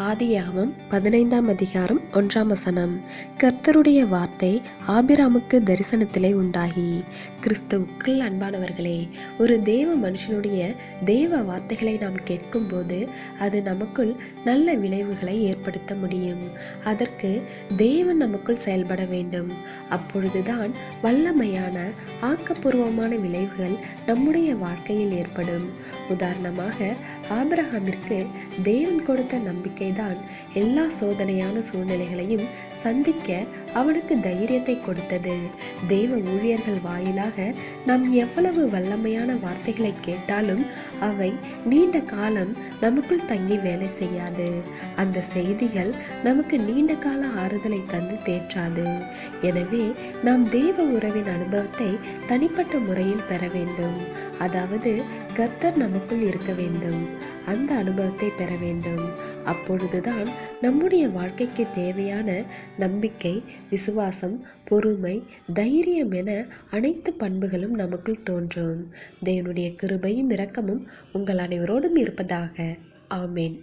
ஆதியாகமம் பதினைந்தாம் அதிகாரம் ஒன்றாம் வசனம். கர்த்தருடைய வார்த்தை ஆபிராமுக்கு தரிசனத்திலே உண்டாகி. கிறிஸ்துவுக்குள் அன்பானவர்களே ஒரு தேவ மனுஷனுடைய தேவ வார்த்தைகளை நாம் கேட்கும்போது அது நமக்குள் நல்ல விளைவுகளை ஏற்படுத்த முடியும். அதற்கு தேவன் நமக்குள் செயல்பட வேண்டும். அப்பொழுதுதான் வல்லமையான ஆக்கப்பூர்வமான விளைவுகள் நம்முடைய வாழ்க்கையில் ஏற்படும். உதாரணமாக ஆபிரகாமிற்கு தேவன் கொடுத்த நம்பிக்கை நம்பிக்கைதான் எல்லா சோதனையான சூழ்நிலைகளையும் சந்திக்க அவனுக்கு தைரியத்தை கொடுத்தது. தெய்வ ஊழியர்கள் வாயிலாக நாம் எவ்வளவு வல்லமையான வார்த்தைகளை கேட்டாலும் அவை நீண்ட காலம் நமக்குள் தங்கி வேலை செய்யாது. அந்த செய்திகள் நமக்கு நீண்ட கால ஆறுதலை தந்து தேற்றாது. எனவே நாம் தேவ உறவின் அனுபவத்தை தனிப்பட்ட முறையில் பெற வேண்டும். அதாவது கர்த்தர் நமக்குள் இருக்க வேண்டும். அந்த அனுபவத்தை பெற வேண்டும். அப்பொழுதுதான் நம்முடைய வாழ்க்கைக்கு தேவையான நம்பிக்கை விசுவாசம் பொறுமை தைரியம் என அனைத்து பண்புகளும் நமக்குள் தோன்றும். தேவனுடைய கிருபையும் இரக்கமும் உங்கள் அனைவரோடும் இருப்பதாக. ஆமேன்.